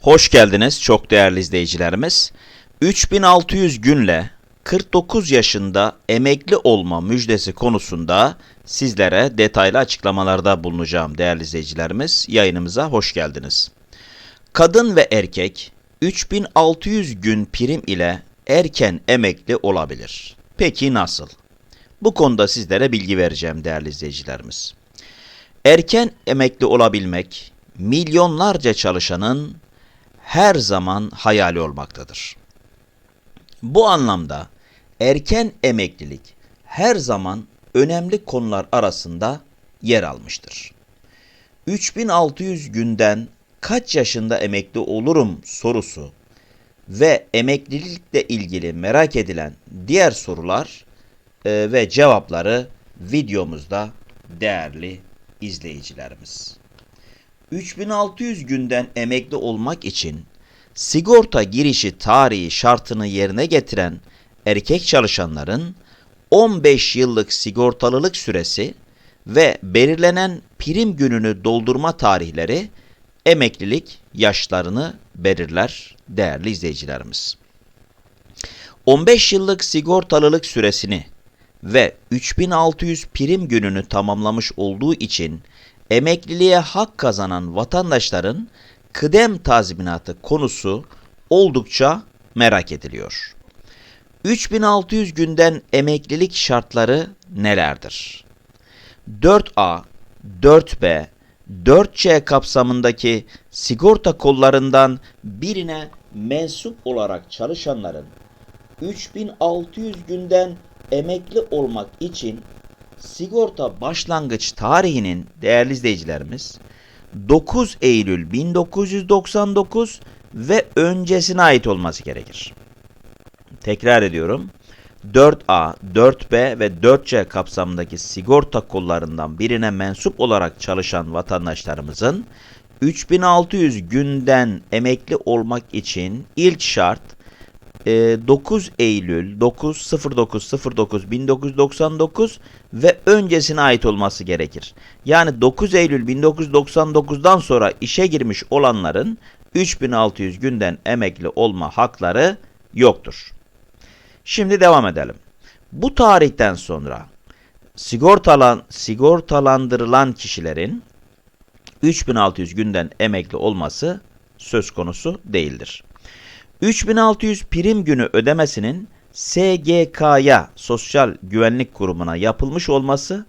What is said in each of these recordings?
Hoş geldiniz çok değerli izleyicilerimiz. 3600 günle 49 yaşında emekli olma müjdesi konusunda sizlere detaylı açıklamalarda bulunacağım değerli izleyicilerimiz. Yayınımıza hoş geldiniz. Kadın ve erkek 3600 gün prim ile erken emekli olabilir. Peki nasıl? Bu konuda sizlere bilgi vereceğim değerli izleyicilerimiz. Erken emekli olabilmek milyonlarca çalışanın her zaman hayali olmaktadır. Bu anlamda erken emeklilik her zaman önemli konular arasında yer almıştır. 3600 günden kaç yaşında emekli olurum sorusu ve emeklilikle ilgili merak edilen diğer sorular e, ve cevapları videomuzda değerli izleyicilerimiz. 3600 günden emekli olmak için sigorta girişi tarihi şartını yerine getiren erkek çalışanların 15 yıllık sigortalılık süresi ve belirlenen prim gününü doldurma tarihleri emeklilik yaşlarını belirler değerli izleyicilerimiz. 15 yıllık sigortalılık süresini ve 3600 prim gününü tamamlamış olduğu için emekliliğe hak kazanan vatandaşların kıdem tazminatı konusu oldukça merak ediliyor. 3600 günden emeklilik şartları nelerdir? 4A, 4B, 4C kapsamındaki sigorta kollarından birine mensup olarak çalışanların 3600 günden emekli olmak için sigorta başlangıç tarihinin değerli izleyicilerimiz 9 Eylül 1999 ve öncesine ait olması gerekir. Tekrar ediyorum. 4A, 4B ve 4C kapsamındaki sigorta kollarından birine mensup olarak çalışan vatandaşlarımızın 3600 günden emekli olmak için ilk şart 9 Eylül 90909 1999 ve öncesine ait olması gerekir. Yani 9 Eylül 1999'dan sonra işe girmiş olanların 3600 günden emekli olma hakları yoktur. Şimdi devam edelim. Bu tarihten sonra sigortalan sigortalandırılan kişilerin 3600 günden emekli olması söz konusu değildir. 3600 prim günü ödemesinin SGK'ya Sosyal Güvenlik Kurumu'na yapılmış olması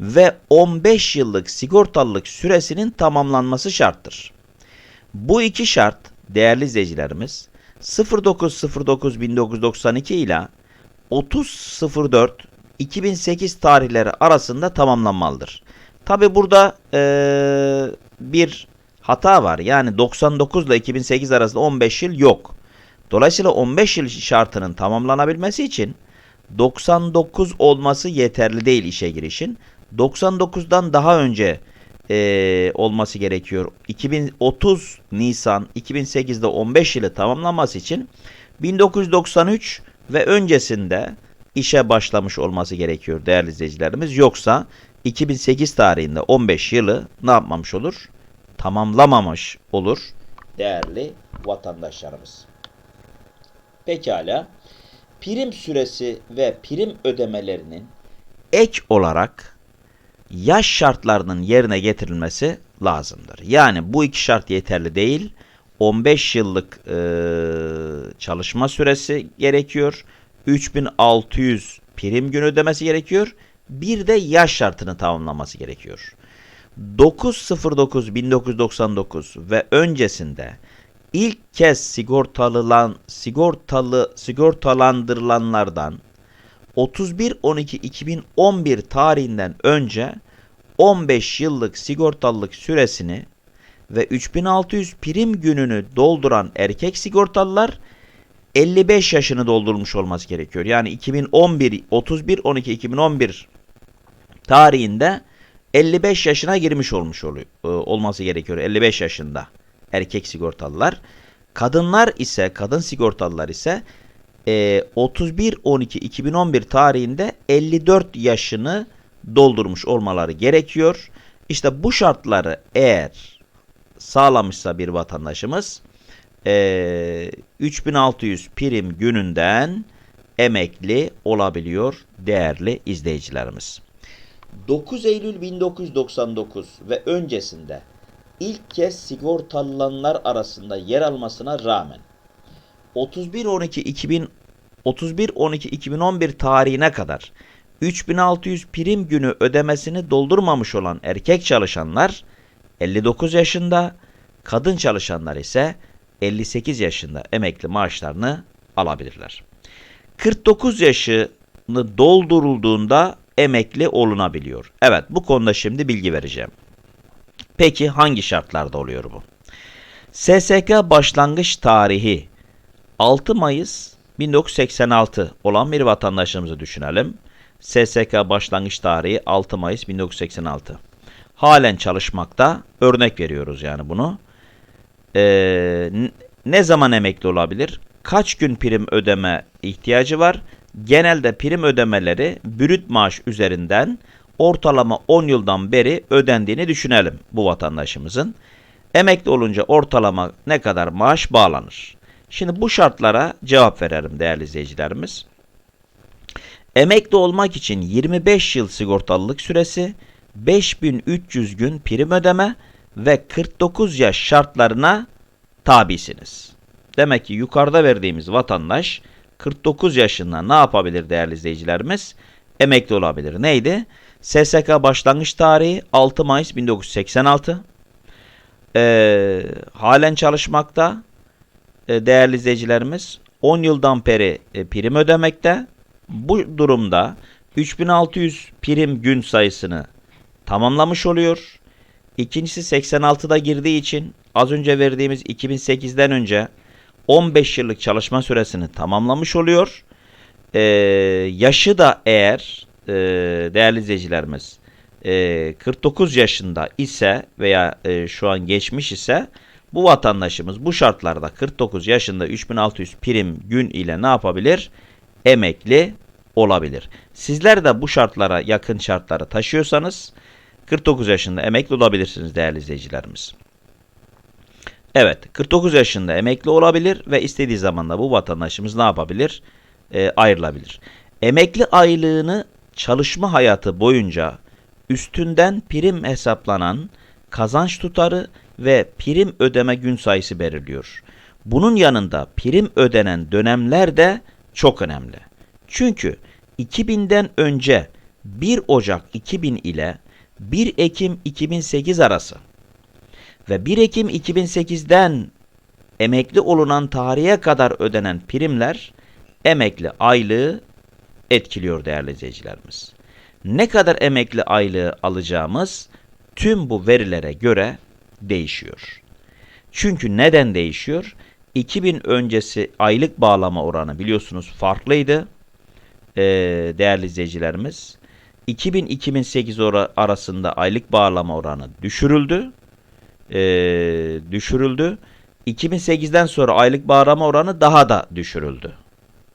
ve 15 yıllık sigortalılık süresinin tamamlanması şarttır. Bu iki şart değerli izleyicilerimiz 09.09.1992 ile 30.04.2008 tarihleri arasında tamamlanmalıdır. Tabi burada ee, bir hata var. Yani 99 ile 2008 arasında 15 yıl yok. Dolayısıyla 15 yıl şartının tamamlanabilmesi için 99 olması yeterli değil işe girişin. 99'dan daha önce e, olması gerekiyor. 2030 Nisan 2008'de 15 yılı tamamlanması için 1993 ve öncesinde işe başlamış olması gerekiyor değerli izleyicilerimiz. Yoksa 2008 tarihinde 15 yılı ne yapmamış olur? Tamamlamamış olur değerli vatandaşlarımız. Pekala. Prim süresi ve prim ödemelerinin ek olarak yaş şartlarının yerine getirilmesi lazımdır. Yani bu iki şart yeterli değil. 15 yıllık e, çalışma süresi gerekiyor. 3600 prim gün ödemesi gerekiyor. Bir de yaş şartını tamamlaması gerekiyor. 9.09.1999 ve öncesinde ilk kez sigortalılan sigortalı sigortalandırılanlardan 31.12.2011 tarihinden önce 15 yıllık sigortalılık süresini ve 3600 prim gününü dolduran erkek sigortalılar 55 yaşını doldurmuş olması gerekiyor. Yani 2011 31 12 2011 tarihinde 55 yaşına girmiş olmuş oluyor, e, olması gerekiyor. 55 yaşında erkek sigortalılar. Kadınlar ise kadın sigortalılar ise e, 31-12-2011 tarihinde 54 yaşını doldurmuş olmaları gerekiyor. İşte bu şartları eğer sağlamışsa bir vatandaşımız e, 3600 prim gününden emekli olabiliyor değerli izleyicilerimiz. 9 Eylül 1999 ve öncesinde ilk kez sigortalananlar arasında yer almasına rağmen 31-12-2000 31-12-2011 tarihine kadar 3600 prim günü ödemesini doldurmamış olan erkek çalışanlar 59 yaşında, kadın çalışanlar ise 58 yaşında emekli maaşlarını alabilirler. 49 yaşını doldurulduğunda emekli olunabiliyor. Evet bu konuda şimdi bilgi vereceğim. Peki hangi şartlarda oluyor bu? SSK başlangıç tarihi 6 Mayıs 1986 olan bir vatandaşımızı düşünelim. SSK başlangıç tarihi 6 Mayıs 1986. Halen çalışmakta. Örnek veriyoruz yani bunu. Ee, ne zaman emekli olabilir? Kaç gün prim ödeme ihtiyacı var? Genelde prim ödemeleri brüt maaş üzerinden ortalama 10 yıldan beri ödendiğini düşünelim bu vatandaşımızın. Emekli olunca ortalama ne kadar maaş bağlanır? Şimdi bu şartlara cevap verelim değerli izleyicilerimiz. Emekli olmak için 25 yıl sigortalılık süresi, 5300 gün prim ödeme ve 49 yaş şartlarına tabisiniz. Demek ki yukarıda verdiğimiz vatandaş 49 yaşında ne yapabilir değerli izleyicilerimiz? Emekli olabilir. Neydi? SSK başlangıç tarihi 6 Mayıs 1986. Ee, halen çalışmakta e, değerli izleyicilerimiz 10 yıldan beri e, prim ödemekte. Bu durumda 3600 prim gün sayısını tamamlamış oluyor. İkincisi 86'da girdiği için az önce verdiğimiz 2008'den önce 15 yıllık çalışma süresini tamamlamış oluyor. Ee, yaşı da eğer e, değerli izleyicilerimiz e, 49 yaşında ise veya e, şu an geçmiş ise bu vatandaşımız bu şartlarda 49 yaşında 3600 prim gün ile ne yapabilir? Emekli olabilir. Sizler de bu şartlara yakın şartları taşıyorsanız 49 yaşında emekli olabilirsiniz değerli izleyicilerimiz. Evet 49 yaşında emekli olabilir ve istediği zaman da bu vatandaşımız ne yapabilir? E, ayrılabilir. Emekli aylığını çalışma hayatı boyunca üstünden prim hesaplanan kazanç tutarı ve prim ödeme gün sayısı belirliyor. Bunun yanında prim ödenen dönemler de çok önemli. Çünkü 2000'den önce 1 Ocak 2000 ile 1 Ekim 2008 arası ve 1 Ekim 2008'den emekli olunan tarihe kadar ödenen primler emekli aylığı etkiliyor değerli izleyicilerimiz. Ne kadar emekli aylığı alacağımız tüm bu verilere göre değişiyor. Çünkü neden değişiyor? 2000 öncesi aylık bağlama oranı biliyorsunuz farklıydı. Ee, değerli izleyicilerimiz. 2000-2008 arasında aylık bağlama oranı düşürüldü. Ee, düşürüldü. 2008'den sonra aylık bağlama oranı daha da düşürüldü.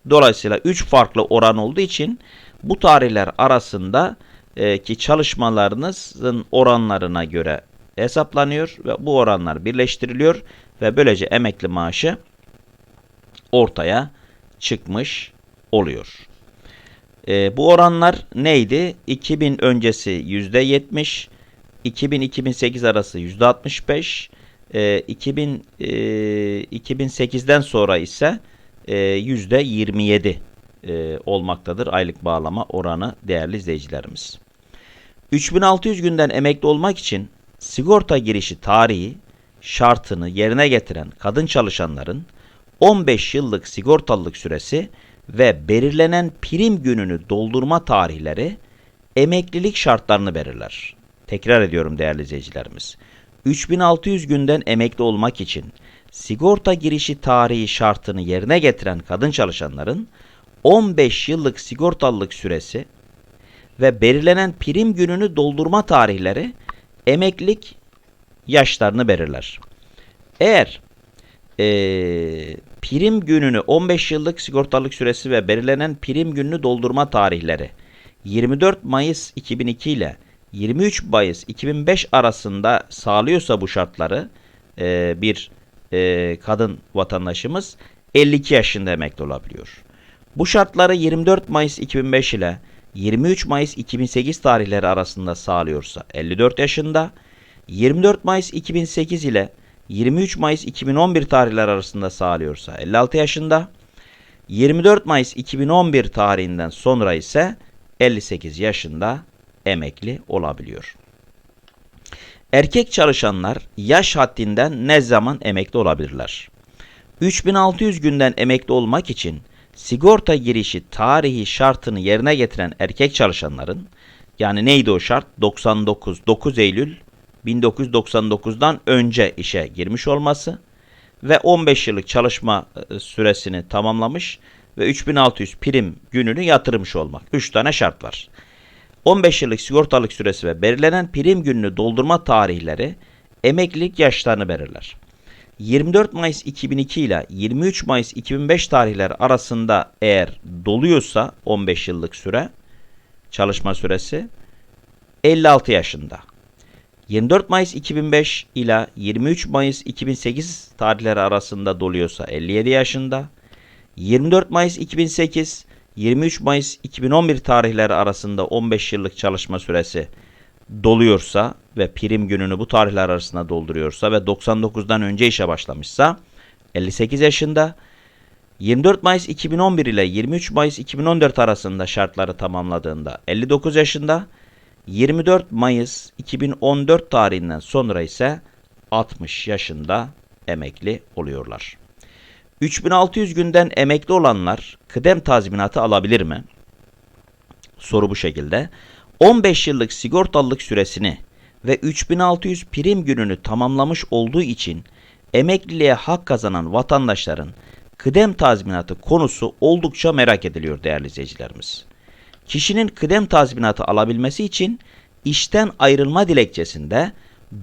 Dolayısıyla 3 farklı oran olduğu için bu tarihler arasında e, ki çalışmalarınızın oranlarına göre hesaplanıyor ve bu oranlar birleştiriliyor ve böylece emekli maaşı ortaya çıkmış oluyor. E, bu oranlar neydi? 2000 öncesi %70, 2000-2008 arası %65, e, 2000 e, 2008'den sonra ise %27 e, olmaktadır aylık bağlama oranı değerli izleyicilerimiz. 3600 günden emekli olmak için sigorta girişi tarihi şartını yerine getiren kadın çalışanların 15 yıllık sigortalılık süresi ve belirlenen prim gününü doldurma tarihleri emeklilik şartlarını belirler. Tekrar ediyorum değerli izleyicilerimiz. 3600 günden emekli olmak için sigorta girişi tarihi şartını yerine getiren kadın çalışanların 15 yıllık sigortalılık süresi ve belirlenen prim gününü doldurma tarihleri emeklilik yaşlarını belirler. Eğer e, prim gününü 15 yıllık sigortalık süresi ve belirlenen prim gününü doldurma tarihleri 24 Mayıs 2002 ile 23 Mayıs 2005 arasında sağlıyorsa bu şartları e, bir e, kadın vatandaşımız 52 yaşında emekli olabiliyor. Bu şartları 24 Mayıs 2005 ile 23 Mayıs 2008 tarihleri arasında sağlıyorsa 54 yaşında, 24 Mayıs 2008 ile 23 Mayıs 2011 tarihleri arasında sağlıyorsa 56 yaşında, 24 Mayıs 2011 tarihinden sonra ise 58 yaşında emekli olabiliyor. Erkek çalışanlar yaş haddinden ne zaman emekli olabilirler? 3600 günden emekli olmak için sigorta girişi tarihi şartını yerine getiren erkek çalışanların yani neydi o şart? 99 9 Eylül 1999'dan önce işe girmiş olması ve 15 yıllık çalışma e, süresini tamamlamış ve 3600 prim gününü yatırmış olmak. 3 tane şart var. 15 yıllık sigortalık süresi ve belirlenen prim gününü doldurma tarihleri emeklilik yaşlarını belirler. 24 Mayıs 2002 ile 23 Mayıs 2005 tarihleri arasında eğer doluyorsa 15 yıllık süre çalışma süresi 56 yaşında. 24 Mayıs 2005 ile 23 Mayıs 2008 tarihleri arasında doluyorsa 57 yaşında. 24 Mayıs 2008 23 Mayıs 2011 tarihleri arasında 15 yıllık çalışma süresi doluyorsa ve prim gününü bu tarihler arasında dolduruyorsa ve 99'dan önce işe başlamışsa 58 yaşında 24 Mayıs 2011 ile 23 Mayıs 2014 arasında şartları tamamladığında 59 yaşında 24 Mayıs 2014 tarihinden sonra ise 60 yaşında emekli oluyorlar. 3600 günden emekli olanlar kıdem tazminatı alabilir mi? Soru bu şekilde. 15 yıllık sigortalılık süresini ve 3600 prim gününü tamamlamış olduğu için emekliliğe hak kazanan vatandaşların kıdem tazminatı konusu oldukça merak ediliyor değerli izleyicilerimiz. Kişinin kıdem tazminatı alabilmesi için işten ayrılma dilekçesinde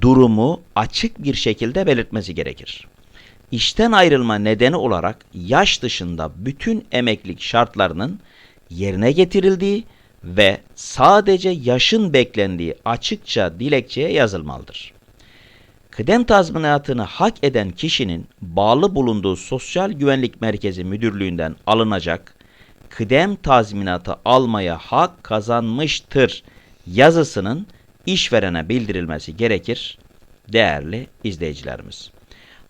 durumu açık bir şekilde belirtmesi gerekir. İşten ayrılma nedeni olarak yaş dışında bütün emeklilik şartlarının yerine getirildiği ve sadece yaşın beklendiği açıkça dilekçeye yazılmalıdır. Kıdem tazminatını hak eden kişinin bağlı bulunduğu Sosyal Güvenlik Merkezi Müdürlüğü'nden alınacak kıdem tazminatı almaya hak kazanmıştır yazısının işverene bildirilmesi gerekir değerli izleyicilerimiz.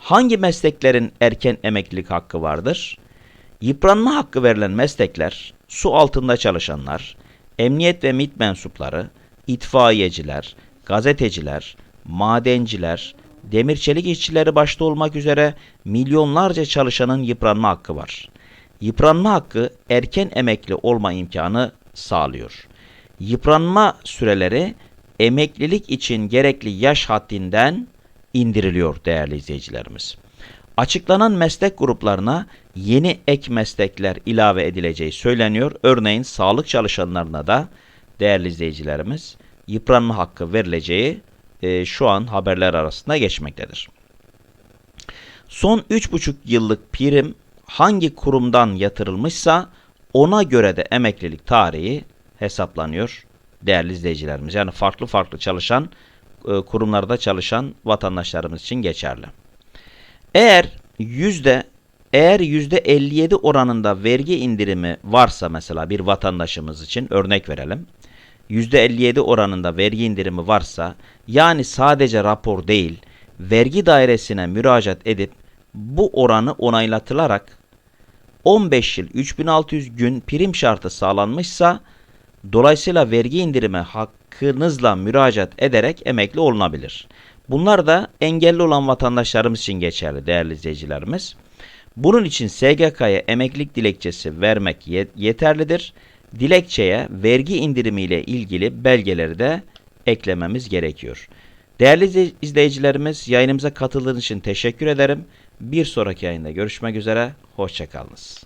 Hangi mesleklerin erken emeklilik hakkı vardır? Yıpranma hakkı verilen meslekler su altında çalışanlar, emniyet ve MİT mensupları, itfaiyeciler, gazeteciler, madenciler, demir çelik işçileri başta olmak üzere milyonlarca çalışanın yıpranma hakkı var. Yıpranma hakkı erken emekli olma imkanı sağlıyor. Yıpranma süreleri emeklilik için gerekli yaş haddinden indiriliyor değerli izleyicilerimiz. Açıklanan meslek gruplarına yeni ek meslekler ilave edileceği söyleniyor. Örneğin sağlık çalışanlarına da değerli izleyicilerimiz yıpranma hakkı verileceği e, şu an haberler arasında geçmektedir. Son 3,5 yıllık prim hangi kurumdan yatırılmışsa ona göre de emeklilik tarihi hesaplanıyor değerli izleyicilerimiz. Yani farklı farklı çalışan kurumlarda çalışan vatandaşlarımız için geçerli. Eğer yüzde eğer yüzde 57 oranında vergi indirimi varsa mesela bir vatandaşımız için örnek verelim. Yüzde 57 oranında vergi indirimi varsa yani sadece rapor değil vergi dairesine müracaat edip bu oranı onaylatılarak 15 yıl 3600 gün prim şartı sağlanmışsa dolayısıyla vergi indirimi hakkınızla müracaat ederek emekli olunabilir. Bunlar da engelli olan vatandaşlarımız için geçerli değerli izleyicilerimiz. Bunun için SGK'ya emeklilik dilekçesi vermek yeterlidir. Dilekçeye vergi indirimi ile ilgili belgeleri de eklememiz gerekiyor. Değerli izleyicilerimiz yayınımıza katıldığınız için teşekkür ederim. Bir sonraki yayında görüşmek üzere. Hoşçakalınız.